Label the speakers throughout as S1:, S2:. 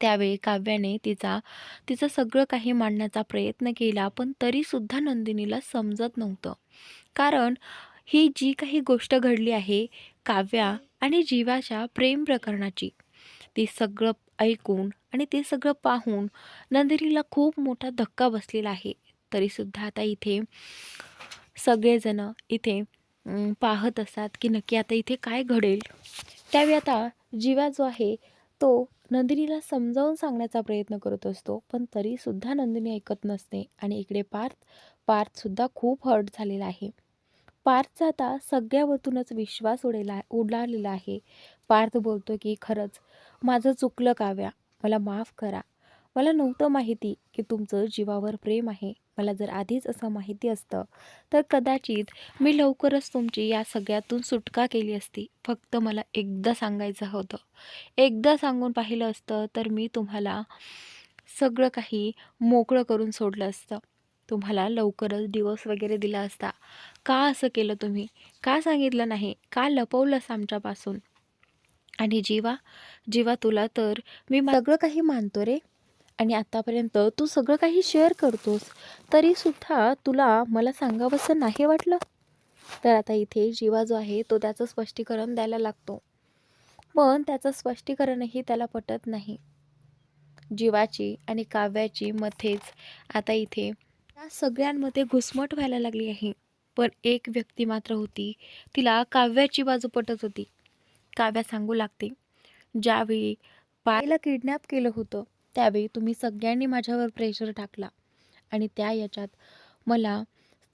S1: त्यावेळी काव्याने तिचा तिचं सगळं काही मांडण्याचा प्रयत्न केला पण तरीसुद्धा नंदिनीला समजत नव्हतं. कारण ही जी काही गोष्ट घडली आहे काव्या आणि जीवाच्या प्रेम प्रकरणाची ते सगळं ऐकून आणि ते सगळं पाहून नंदिनीला खूप मोठा धक्का बसलेला आहे. तरीसुद्धा आता इथे सगळेजणं इथे पाहत असतात की नक्की आता इथे काय घडेल. त्यावेळी आता जीवा जो आहे तो नंदिनीला समजावून सांगण्याचा प्रयत्न करत असतो पण तरीसुद्धा नंदिनी ऐकत नसते आणि इकडे पार्थ पार्थसुद्धा खूप हर्ट झालेला आहे. पार्थचा आता सगळ्यावरतूनच विश्वास उडेला उडालेला आहे. पार्थ बोलतो की खरंच माझं चुकलं काव्या मला माफ करा. मला नव्हतं माहिती की तुमचं जीवावर प्रेम आहे. मला जर आधीच असं माहिती असतं तर कदाचित मी लवकरच तुमची या सगळ्यातून सुटका केली असती. फक्त मला एकदा सांगायचं होतं. एकदा सांगून पाहिलं असतं तर मी तुम्हाला सगळं काही मोकळं करून सोडलं असतं. तुम्हाला लवकरच दिवस वगैरे दिला असता. का असं केलं तुम्ही? का सांगितलं नाही? का लपवलंस आमच्यापासून? आणि जीवा जीवा तुला तर मी सगळं काही मानतो रे. आणि आतापर्यंत तू सगळं काही शेअर करतोस तरीसुद्धा तुला मला सांगावंसं नाही वाटलं? तर आता इथे जीवा जो आहे तो त्याचं स्पष्टीकरण द्यायला लागतो. पण त्याचं स्पष्टीकरणही त्याला पटत नाही. जीवाची आणि काव्याची मध्येच आता इथे त्या सगळ्यांमध्ये घुसमट व्हायला लागली आहे. पण एक व्यक्ती मात्र होती तिला काव्याची बाजू पटत होती. काव्या सांगू लागते ज्यावेळी पायला किडनॅप केलं होतं त्यावेळी तुम्ही सगळ्यांनी माझ्यावर प्रेशर टाकला. आणि त्या याच्यात मला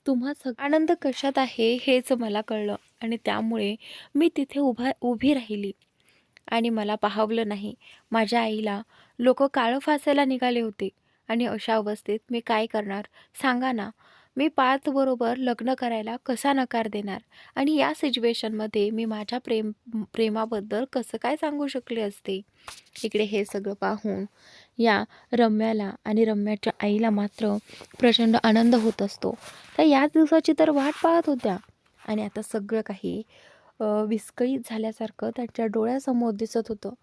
S1: तुम्हा सग आनंद कशात आहे हेच मला कळलं. आणि त्यामुळे मी तिथे उभा उभी राहिली. आणि मला पाहावलं नाही. माझ्या आईला लोक काळं फासायला निघाले होते. आणि अशा अवस्थेत मी काय करणार? सांगा ना. मी पार्थबरोबर लग्न करायला कसा नकार देणार? आणि या सिच्युएशनमध्ये मी माझ्या प्रेम प्रेमाबद्दल कसं काय सांगू शकले असते? इकडे हे सगळं पाहून या रम्याला आणि रम्याच्या आईला मात्र प्रचंड आनंद होत असतो. तर याच दिवसाची तर वाट पाहत होत्या. आणि आता सगळं काही विस्कळीत झाल्यासारखं त्यांच्या डोळ्यासमोर दिसत होतं.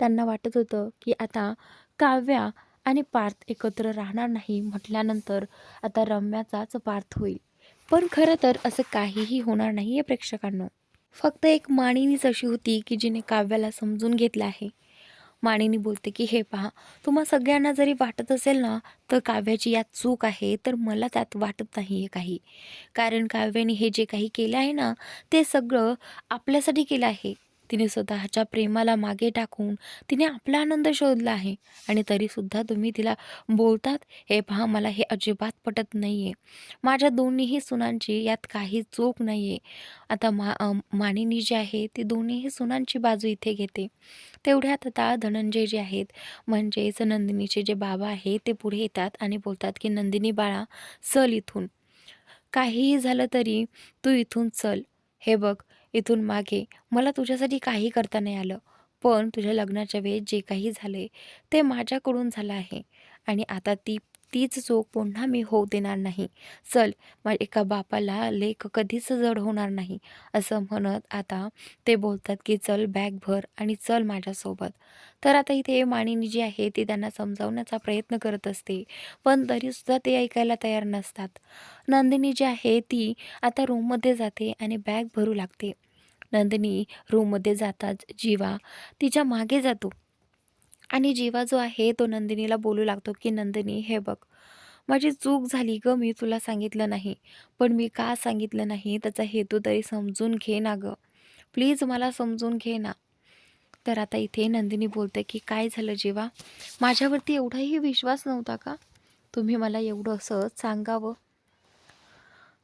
S1: त्यांना वाटत होतं की आता काव्या आणि पार्थ एकत्र राहणार नाही म्हटल्यानंतर आता रम्याचाच पार्थ होईल. पण खरं तर असं काहीही होणार नाही आहे प्रेक्षकांनो. फक्त एक माणिनीच अशी होती की जिने काव्याला समजून घेतलं आहे. माणिनी बोलते की हे पहा तुम्हा सगळ्यांना जरी वाटत असेल ना तर काव्याची यात चूक आहे तर मला त्यात वाटत नाही आहे काही. कारण काव्याने हे जे काही केलं आहे ना ते सगळं आपल्यासाठी केलं आहे. तिने स्वतःच्या प्रेमाला मागे टाकून तिने आपला आनंद शोधला आहे. आणि तरीसुद्धा तुम्ही तिला बोलतात हे पहा मला हे अजिबात पटत नाही आहे माझ्या दोन्हीही सुनांची यात काही चूक नाही आहे आता मा मानिनी जी आहे ती दोन्हीही सुनांची बाजू इथे घेते. तेवढ्यात आता धनंजय जे आहेत म्हणजेच नंदिनीचे जे बाबा आहे ते पुढे येतात आणि बोलतात की नंदिनी बाळा चल इथून. काहीही झालं तरी तू इथून चल. हे बघ इथून मागे. मला तुझ्यासाठी काही करता नाही आलं. पण तुझ्या लग्नाच्या वेळेस जे काही झाले ते माझ्याकडून झालं आहे. आणि आता ती तीच चूक पुन्हा मी होऊ देणार नाही. चल मग एका बापाला लेख कधीच जड होणार नाही. असं म्हणत आता ते बोलतात की चल बॅग भर आणि चल माझ्यासोबत. तर आता इथे माणिनी जी आहे ती त्यांना समजावण्याचा प्रयत्न करत असते पण तरीसुद्धा ते ऐकायला तयार नसतात. नंदिनी जी आहे ती आता रूममध्ये जाते आणि बॅग भरू लागते. नंदिनी रूममध्ये जाताच जीवा तिच्यामागे जातो. आणि जीवा जो आहे तो नंदिनीला बोलू लागतो की नंदिनी हे बघ माझी चूक झाली ग मी तुला सांगितलं नाही पण मी का सांगितलं नाही त्याचा हेतू तरी समजून घे ना ग. प्लीज मला समजून घे ना. तर आता इथे नंदिनी बोलते की काय झालं जीवा? माझ्यावरती एवढाही विश्वास नव्हता का? तुम्ही मला एवढं असं सांगावं?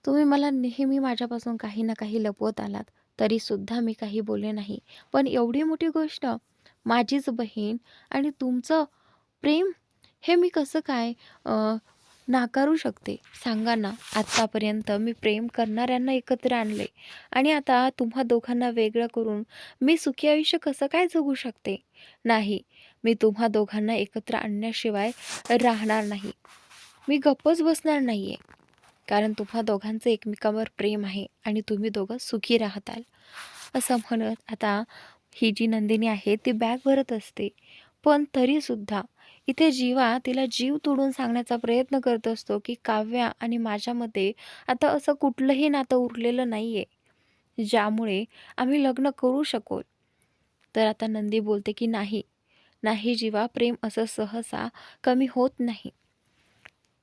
S1: तुम्ही मला नेहमी माझ्यापासून काही ना काही लपवत आलात तरीसुद्धा मी काही बोलले नाही. पण एवढी मोठी गोष्ट माझीच बहीण आणि तुमचं प्रेम हे मी कसं काय नाकारू शकते? सांगा ना. आत्तापर्यंत मी प्रेम करणाऱ्यांना एकत्र आणले. आणि आता तुम्हा दोघांना वेगळं करून मी सुखी आयुष्य कसं काय जगू शकते? नाही. मी तुम्हा दोघांना एकत्र आणण्याशिवाय राहणार नाही. मी गप्पच बसणार नाही आहे कारण तुम्हा दोघांचं एकमेकांवर प्रेम आहे आणि तुम्ही दोघं सुखी राहताल. असं म्हणत आता ही जी नंदिनी आहे ती बॅग भरत असते. पण तरीसुद्धा इथे जीवा तिला जीव तोडून सांगण्याचा प्रयत्न करत असतो की काव्या आणि माझ्यामध्ये आता असं कुठलंही नातं उरलेलं नाही आहे ज्यामुळे आम्ही लग्न करू शकू. तर आता नंदी बोलते की नाही नाही जीवा प्रेम असं सहसा कमी होत नाही.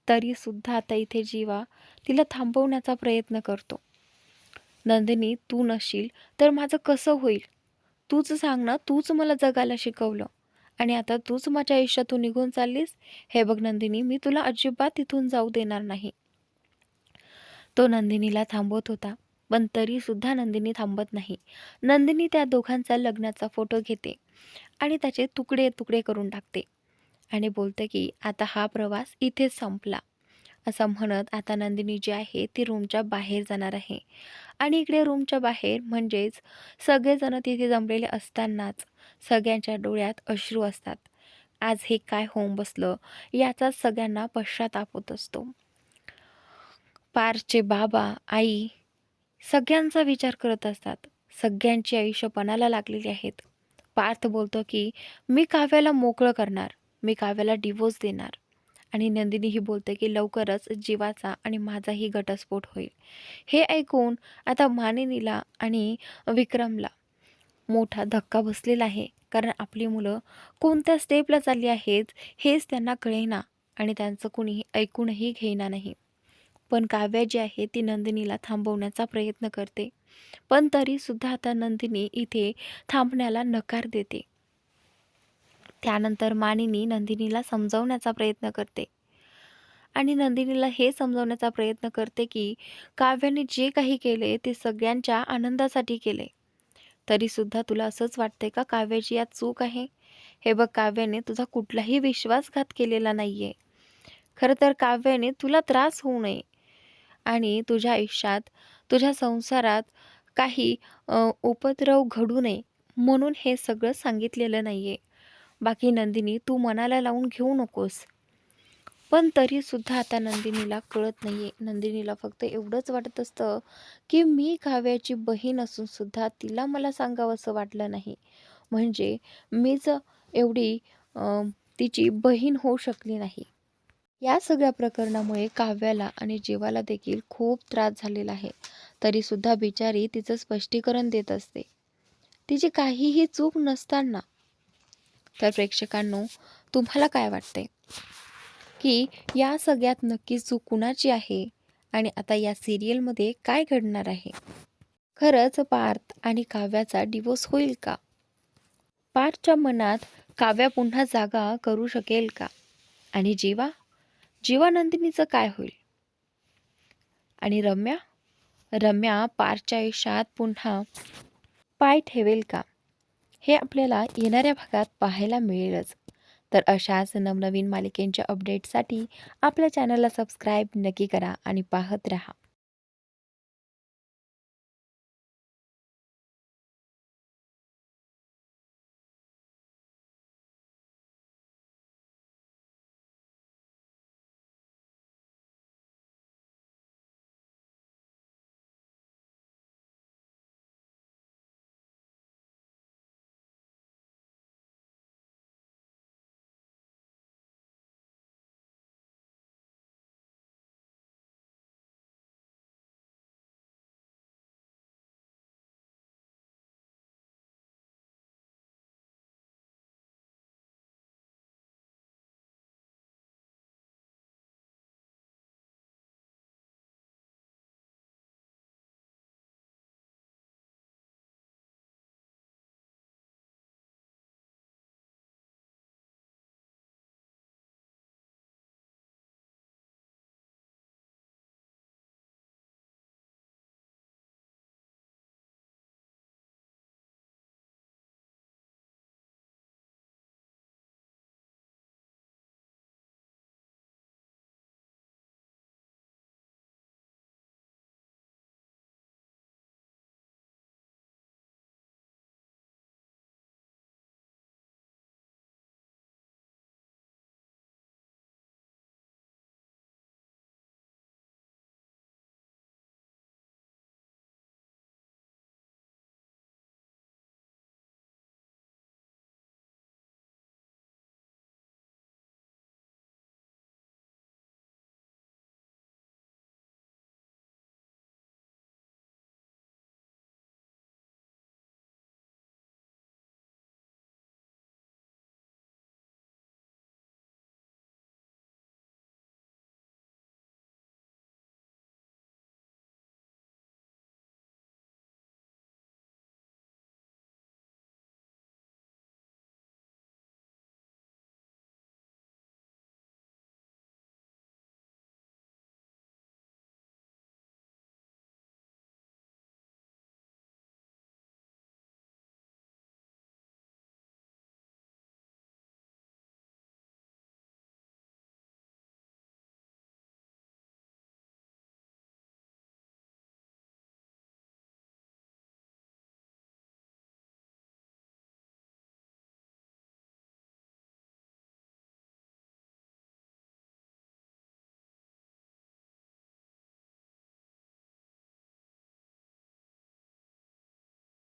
S1: तरीसुद्धा आता इथे जीवा तिला थांबवण्याचा प्रयत्न करतो. नंदिनी तू नसशील तर माझं कसं होईल? तूच सांग ना तूच मला जगायला शिकवलं. आणि आता तूच माझ्या आयुष्यातून निघून चाललीस. हे बघ नंदिनी मी तुला अजिबात इथून जाऊ देणार नाही. तो नंदिनीला थांबवत होता पण तरीसुद्धा नंदिनी थांबत नाही. नंदिनी त्या दोघांचा लग्नाचा फोटो घेते आणि त्याचे तुकडे तुकडे करून टाकते. आणि बोलते की आता हा प्रवास इथेच संपला. असं म्हणत आता नंदिनी जी आहे ती रूमच्या बाहेर जाणार आहे. आणि इकडे रूमच्या बाहेर म्हणजेच सगळेजण तिथे जमलेले असतानाच सगळ्यांच्या डोळ्यात अश्रू असतात. आज हे काय होऊन बसलं याचा सगळ्यांना पश्चाताप होत असतो. पारचे बाबा आई सगळ्यांचा विचार करत असतात. सगळ्यांची आयुष्य पणाला लागलेली आहेत. पार्थ बोलतो की मी काव्याला मोकळं करणार. मी काव्याला डिवोर्स देणार. आणि नंदिनीही बोलते की लवकरच जीवाचा आणि माझाही घटस्फोट होईल. हे ऐकून आता मानिनीला आणि विक्रमला मोठा धक्का बसलेला आहे. कारण आपली मुलं कोणत्या स्टेपला चालली आहेत हेच त्यांना कळेना आणि त्यांचं कुणीही ऐकूनही घेणार नाही. पण काव्या जी आहे ती नंदिनीला थांबवण्याचा प्रयत्न करते. पण तरीसुद्धा आता नंदिनी इथे थांबण्याला नकार देते. त्यानंतर मानिनी नंदिनीला समजावण्याचा प्रयत्न करते. आणि नंदिनीला हे समजावण्याचा प्रयत्न करते की काव्याने जे काही केले ते सगळ्यांच्या आनंदासाठी केले. तरीसुद्धा तुला असंच वाटते का काव्याची यात चूक आहे? हे बघ काव्याने तुझा कुठलाही विश्वासघात केलेला नाही आहे खरं तर काव्याने तुला त्रास होऊ नये. आणि तुझ्या आयुष्यात तुझ्या संसारात काही उपद्रव घडू नये म्हणून हे सगळं सांगितलेलं नाही आहे बाकी नंदिनी तू मनाला लावून घेऊ नकोस. पण तरीसुद्धा आता नंदिनीला कळत नाही आहे नंदिनीला फक्त एवढंच वाटत असतं की मी काव्याची बहीण असूनसुद्धा तिला मला सांगावं असं वाटलं नाही. म्हणजे मीच एवढी तिची बहीण होऊ शकली नाही. या सगळ्या प्रकरणामुळे काव्याला आणि जीवाला देखील खूप त्रास झालेला आहे. तरीसुद्धा बिचारी तिचं स्पष्टीकरण देत असते. तिची काहीही चूक नसताना तर प्रेक्षकांनो तुम्हाला काय वाटते की या सगळ्यात नक्की चूक कुणाची आहे? आणि आता या सिरियलमध्ये काय घडणार आहे? खरंच पार्थ आणि काव्याचा डिवोर्स होईल का? पार्थच्या मनात काव्या पुन्हा जागा करू शकेल का? आणि जीवा? जीवानंदिनीचं काय होईल? आणि रम्या? रम्या पारच्या आयुष्यात पुन्हा पाय ठेवेल का? हे आपल्याला येणाऱ्या भागात पाहायला मिळेलच. तर अशाच नवनवीन मालिकेंच्या अपडेटसाठी आपल्या चॅनलला सबस्क्राईब नक्की करा आणि पाहत राहा.